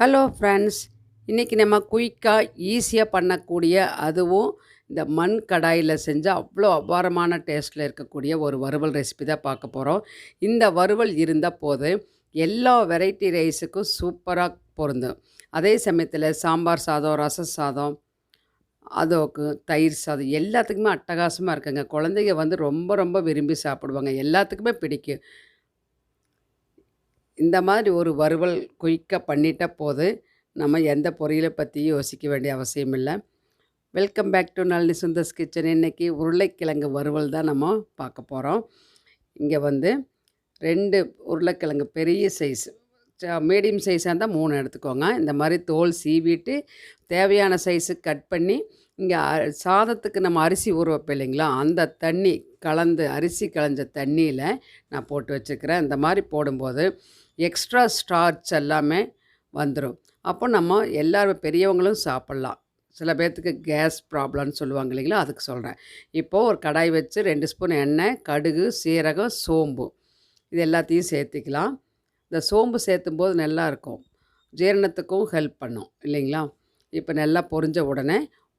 Hello friends இன்றைக்கி நம்ம குயிக்காக ஈஸியாக பண்ணக்கூடிய அதுவும் இந்த மண் கடாயில் செஞ்சால் அவ்வளோ அபாரமான டேஸ்ட்டில் இருக்கக்கூடிய ஒரு வறுவல் ரெசிபி தான் பார்க்க போகிறோம் இந்த வறுவல் இருந்த போது எல்லா வெரைட்டி ரைஸுக்கும் சூப்பராக பொருந்தும். அதே சமயத்தில் சாம்பார் சாதம் ரச சாதம் அதோக்கு தயிர் சாதம் எல்லாத்துக்குமே அட்டகாசமாக இருக்குங்க. குழந்தைங்க வந்து ரொம்ப ரொம்ப விரும்பி சாப்பிடுவாங்க. எல்லாத்துக்குமே பிடிக்கும். இந்த மாதிரி ஒரு வறுவல் குயிக்காக பண்ணிட்ட போது நம்ம எந்த பொரியலை பற்றியும் யோசிக்க வேண்டிய அவசியம் இல்லை. Welcome back to Nalini Sundar's kitchen. இன்றைக்கி உருளைக்கிழங்கு வறுவல் தான் நம்ம பார்க்க போகிறோம் இங்கே வந்து ரெண்டு உருளைக்கிழங்கு பெரிய சைஸ் மீடியம் சைஸாக இருந்தால் மூணு எடுத்துக்கோங்க. இந்த மாதிரி தோல் சீவிட்டு தேவையான சைஸு கட் பண்ணி இங்கே சாதத்துக்கு நம்ம அரிசி ஊற வைப்போம் இல்லைங்களா? அந்த தண்ணி கலந்து அரிசி களைஞ்ச தண்ணியில் நான் போட்டு வச்சுக்கிறேன் இந்த மாதிரி போடும்போது எக்ஸ்ட்ரா ஸ்டார்ச் எல்லாமே வந்துடும் அப்போ நம்ம எல்லோரும் பெரியவங்களும் சாப்பிட்லாம். சில பேர்த்துக்கு கேஸ் ப்ராப்ளம்னு சொல்லுவாங்க இல்லைங்களா? அதுக்கு சொல்கிறேன் இப்போது ஒரு கடாய் வச்சு ரெண்டு ஸ்பூன் எண்ணெய் கடுகு சீரகம் சோம்பு. இது எல்லாத்தையும் சேர்த்துக்கலாம். இந்த சோம்பு சேர்த்தும் போது நல்லா இருக்கும். ஜீரணத்துக்கும் ஹெல்ப் பண்ணும் இல்லைங்களா? இப்போ நல்லா பொரிஞ்ச உடனே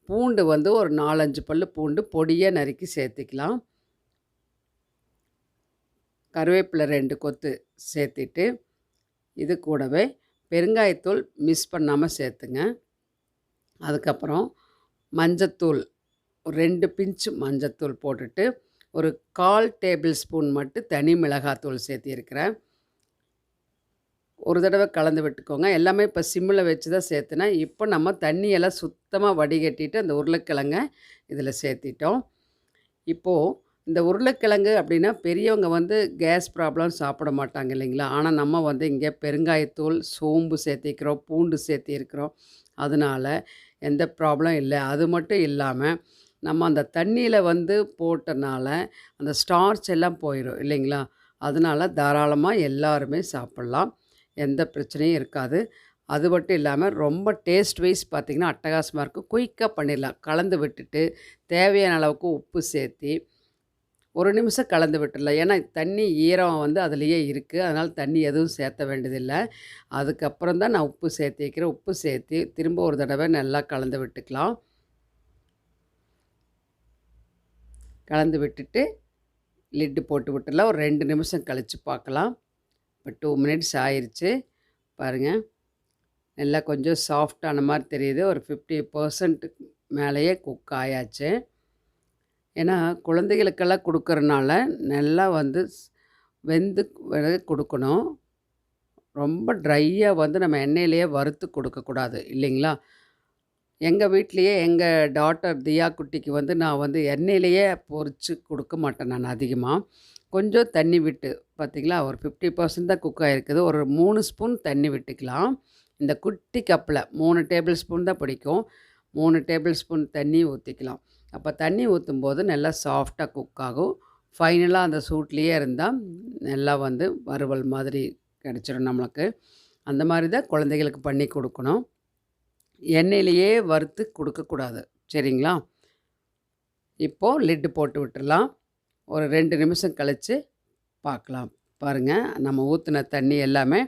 பூண்டு வந்து ஒரு நாலஞ்சு பல் பூண்டு பொடியாக நறுக்கி சேர்த்துக்கலாம். கருவேப்பிலை ரெண்டு கொத்து சேர்த்துட்டு இது கூடவே பெருங்காயத்தூள் மிஸ் பண்ணாமல் சேர்த்துங்க. அதுக்கப்புறம் மஞ்சத்தூள் ஒரு ரெண்டு பிஞ்சு மஞ்சத்தூள் போட்டுட்டு ஒரு கால் டேபிள் ஸ்பூன் மட்டும் தனி மிளகாத்தூள் சேர்த்திருக்கிறேன். ஒரு தடவை கலந்து விட்டுக்கோங்க. எல்லாமே இப்போ சிம்மில் வச்சு தான் சேர்த்துனா இப்போ நம்ம தண்ணியெல்லாம் சுத்தமாக வடிகட்டிட்டு அந்த உருளைக்கிழங்க இதில் சேர்த்திட்டோம். இப்போது இந்த உருளைக்கிழங்கு அப்படின்னா பெரியவங்க வந்து கேஸ் ப்ராப்ளம் சாப்பிட மாட்டாங்க இல்லைங்களா? ஆனால் நம்ம வந்து இங்கே பெருங்காயத்தூள் சோம்பு சேர்த்திக்கிறோம் பூண்டு சேர்த்திருக்கிறோம். அதனால் எந்த ப்ராப்ளம் இல்லை. அது மட்டும் இல்லாமல் நம்ம அந்த தண்ணியில் வந்து போட்டனால அந்த ஸ்டார்ச் எல்லாம் போயிடும் இல்லைங்களா? அதனால் தாராளமாக எல்லாருமே சாப்பிட்லாம். எந்த பிரச்சனையும் இருக்காது. அது மட்டும் இல்லாமல் ரொம்ப டேஸ்ட் வைஸ் பார்த்திங்கன்னா அட்டகாசமாக இருக்கும். குயிக்காக பண்ணிடலாம். கலந்து விட்டுட்டு தேவையான அளவுக்கு உப்பு சேர்த்தி ஒரு நிமிஷம் கலந்து விட்டுடலாம். ஏன்னா தண்ணி ஈரம் வந்து அதுலேயே இருக்குது அதனால் தண்ணி எதுவும் சேர்த்த வேண்டியதில்லை. அதுக்கப்புறம் தான் நான் உப்பு சேர்த்து வைக்கிறேன். உப்பு சேர்த்து திரும்ப ஒரு தடவை நல்லா கலந்து விட்டுக்கலாம். கலந்து விட்டுட்டு லிட்டு போட்டு விட்டுலாம் ஒரு ரெண்டு நிமிஷம் கழித்து பார்க்கலாம். இப்போ டூ மினிட்ஸ் ஆயிடுச்சு பாருங்கள் நல்லா கொஞ்சம் சாஃப்டான மாதிரி தெரியுது. ஒரு ஃபிஃப்டி பர்சன்ட் மேலேயே குக் ஆயாச்சு. ஏன்னா குழந்தைகளுக்கெல்லாம் கொடுக்குறனால நல்லா வந்து வெந்து கொடுக்கணும். ரொம்ப ட்ரையாக வந்து நம்ம எண்ணெயிலேயே வறுத்து கொடுக்கக்கூடாது இல்லைங்களா? எங்கள் வீட்லேயே எங்கள் டாட்டர் தியா குட்டிக்கு வந்து நான் வந்து எண்ணெயிலேயே பொறிச்சு கொடுக்க மாட்டேன் நான் அதிகமாக கொஞ்சம் தண்ணி விட்டு பார்த்திங்களா? ஒரு ஃபிஃப்டி பர்சன்ட் தான் குக் ஆகிருக்குது ஒரு மூணு ஸ்பூன் தண்ணி விட்டுக்கலாம். இந்த குட்டி கப்பில் மூணு டேபிள் ஸ்பூன் தான் பிடிக்கும். மூணு டேபிள் ஸ்பூன் தண்ணி ஊற்றிக்கலாம் அப்போ தண்ணி ஊற்றும் போது நல்லா சாஃப்டாக குக் ஆகும். ஃபைனலாக அந்த சூட்லேயே இருந்தால் நல்லா வந்து வறுவல் மாதிரி கிடச்சிடும் நம்மளுக்கு. அந்த மாதிரி தான் குழந்தைகளுக்கு பண்ணி கொடுக்கணும். எண்ணெயிலேயே வறுத்து கொடுக்கக்கூடாது. சரிங்களா? இப்போது லிட்டு போட்டு விட்டுடலாம் ஒரு ரெண்டு நிமிஷம் கழித்து பார்க்கலாம். பாருங்கள் நம்ம ஊற்றின தண்ணி எல்லாமே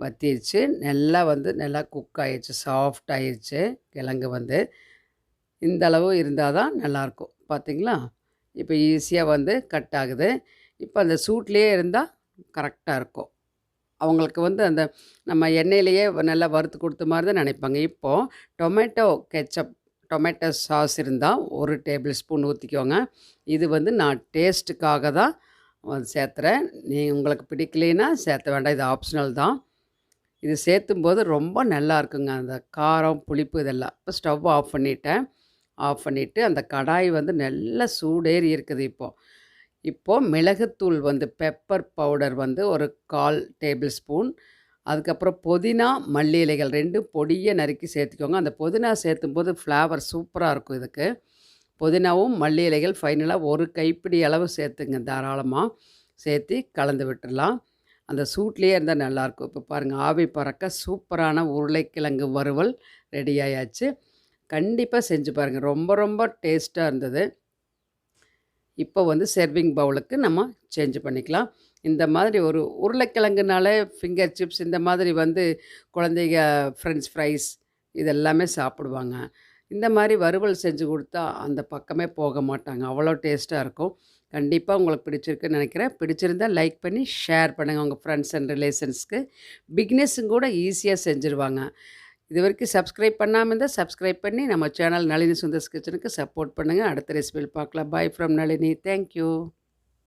வற்றிடுச்சு நல்லா வந்து நல்லா குக் ஆயிடுச்சு சாஃப்ட் ஆயிடுச்சு கிழங்கு வந்து இந்த அளவு இருந்தால் தான் நல்லாயிருக்கும் பார்த்திங்களா இப்போ ஈஸியாக வந்து கட் ஆகுது. இப்போ அந்த சூட்லேயே இருந்தால் கரெக்டாக இருக்கும். அவங்களுக்கு வந்து அந்த நம்ம எண்ணெயிலேயே நல்லா வறுத்து கொடுத்த மாதிரி தான் நினைப்பாங்க. இப்போது டொமேட்டோ கெச்சப் டொமேட்டோ சாஸ் இருந்தால் ஒரு டேபிள் ஸ்பூன் ஊற்றிக்கோங்க இது வந்து நான் டேஸ்ட்டுக்காக தான் சேர்த்துறேன். நீ உங்களுக்கு பிடிக்கலைன்னா சேர்த்த வேண்டாம். இது ஆப்ஷனல் தான். இது சேர்த்தும் போது ரொம்ப நல்லா இருக்குங்க. அந்த காரம் புளிப்பு இதெல்லாம். இப்போ ஸ்டவ் ஆஃப் பண்ணிட்டேன். ஆஃப் பண்ணிவிட்டு அந்த கடாய் வந்து நல்ல சூடேறி இருக்குது இப்போது இப்போது மிளகுத்தூள் வந்து பெப்பர் பவுடர் வந்து ஒரு கால் டேபிள் ஸ்பூன் அதுக்கப்புறம் புதினா மல்லி இலைகள் ரெண்டும் பொடியை நறுக்கி சேர்த்துக்கோங்க. அந்த புதினா சேர்த்தும் போது ஃப்ளேவர் சூப்பராக இருக்கும் இதுக்கு. புதினாவும் மல்லி இலைகள் ஃபைனலாக ஒரு கைப்பிடி அளவு சேர்த்துங்க தாராளமாக சேர்த்து கலந்து விட்டுடலாம். அந்த சூட்லேயே இருந்தால் நல்லாயிருக்கும் இப்போ பாருங்கள் ஆவி பறக்க சூப்பரான உருளைக்கிழங்கு வறுவல் ரெடி ஆயாச்சு. கண்டிப்பாக செஞ்சு பாருங்கள் ரொம்ப ரொம்ப டேஸ்ட்டாக இருந்தது. இப்போ வந்து செர்விங் பவுலுக்கு நம்ம சேஞ்ச் பண்ணிக்கலாம். இந்த மாதிரி ஒரு உருளைக்கிழங்குனாலே ஃபிங்கர் சிப்ஸ் இந்த மாதிரி வந்து குழந்தைங்க ஃப்ரெஞ்ச் ஃப்ரைஸ் இதெல்லாமே சாப்பிடுவாங்க. இந்த மாதிரி வறுவல் செஞ்சு கொடுத்தா அந்த பக்கமே போக மாட்டாங்க. அவ்வளோ டேஸ்ட்டாக இருக்கும். கண்டிப்பாக உங்களுக்கு பிடிச்சிருக்குன்னு நினைக்கிறேன். பிடிச்சிருந்தா லைக் பண்ணி ஷேர் பண்ணுங்கள் உங்கள் ஃப்ரெண்ட்ஸ் அண்ட் ரிலேஷன்ஸ்க்கு பிக்னஸும் கூட ஈஸியாக செஞ்சுருவாங்க. இது வரைக்கும் சப்ஸ்கிரைப் பண்ணாமல் இருந்தால் சப்ஸ்கிரைப் பண்ணி நம்ம சேனல் நளினி சுந்தர்ஸ் கிச்சனுக்கு சப்போர்ட் பண்ணுங்கள் அடுத்த ரெசிபியில் பார்க்கலாம். Bye from Nalini. தேங்க்யூ